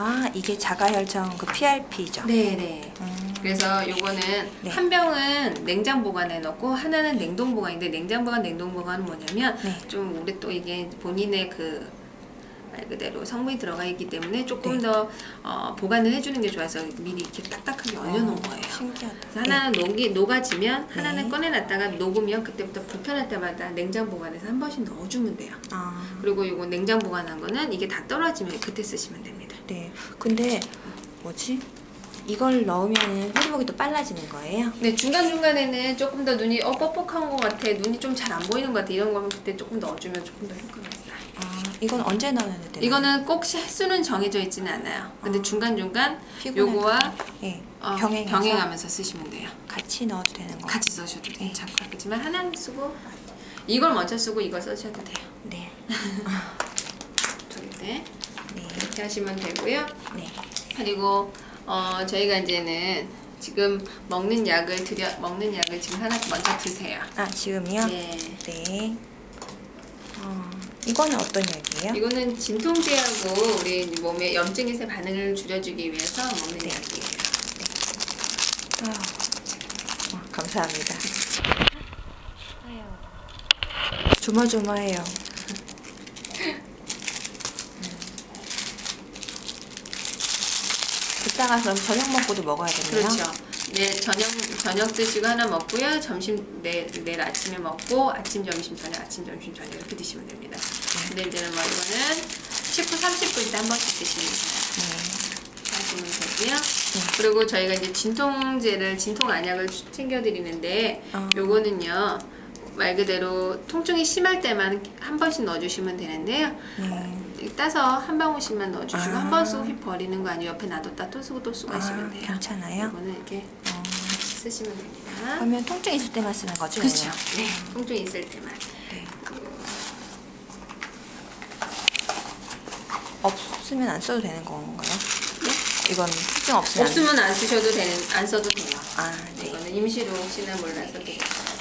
아 이게 자가혈청 그 PRP죠. 네네. 음, 그래서 요거는 네. 한 병은 냉장 보관해 놓고 하나는 냉동 보관인데 냉장 보관 냉동 보관은 뭐냐면 네. 좀 우리 또 이게 본인의 그 말 그대로 성분이 들어가 있기 때문에 조금 네. 더 어, 보관을 해주는 게 좋아서 미리 이렇게 딱딱하게 얼려놓은 어, 거예요. 신기하다. 하나는 녹이 녹아지면 하나는 네. 꺼내놨다가 녹으면 그때부터 불편할 때마다 냉장 보관해서 한 번씩 넣어주면 돼요. 아, 그리고 이거 냉장 보관한 거는 이게 다 떨어지면 그때 쓰시면 됩니다. 네. 근데 뭐지? 이걸 넣으면 회복이 또 빨라지는 거예요? 네 중간 중간에는 조금 더 눈이 어 뻑뻑한 것 같아, 눈이 좀 잘 안 보이는 것 같아 이런 거면 그때 조금 넣어주면 조금 더 효과가. 아, 이건 언제 넣어야 되나요? 이거는 꼭 횟수는 정해져 있지는 않아요. 근데 아. 중간 중간 피곤할 요거와 예, 어, 병행해서 병행하면서 쓰시면 돼요. 같이 넣어도 되는 거. 같이 써셔도 괜찮겠지만 하나는 쓰고 이걸 먼저 쓰고 이걸 써셔도 돼요. 네. 저기 때 네. 이렇게 하시면 되고요. 네. 그리고 어, 저희가 이제는 지금 먹는 약을 드려 먹는 약을 지금 하나 먼저 드세요. 아, 지금요? 네. 네. 어, 이거는 어떤 약이에요? 이거는 진통제하고 우리 몸의 염증에서 반응을 줄여주기 위해서 먹는 네. 약이에요. 아, 어, 감사합니다. 조마조마해요. 이따가 그럼 저녁 먹고도 먹어야겠네요. 그렇죠. 네, 저녁 저녁 드시고 하나 먹고요. 점심 내, 내일 아침에 먹고 아침 점심 저녁 아침 점심 저녁 이렇게 드시면 됩니다. 근데 이제는 뭐 이거는 10분 30분 때 한 번씩 드시면 돼요. 네. 하시면 되고요. 그리고 저희가 이제 진통제를 진통 안약을 주- 챙겨 드리는데 아. 요거는요 말 그대로 통증이 심할 때만 한 번씩 넣어주시면 되는데요. 네. 따서 한 방울씩만 넣어주시고 아. 한번 쓰고 휙 버리는 거 아니에요. 옆에 놔뒀다 또 쓰고 또 쓰고 하시면 아, 돼요. 괜찮아요? 이거는 이렇게 어, 쓰시면 됩니다. 그러면 통증 있을 때만 쓰는 거죠? 그렇죠. 네, 통증 있을 때만. 네. 없으면 안 써도 되는 건가요? 네? 이건 통증 없으면 안- 없으면 안 쓰셔도 되는, 안 써도 돼요. 아, 네. 이거는 임시로 혹시나 몰라서 되겠어요.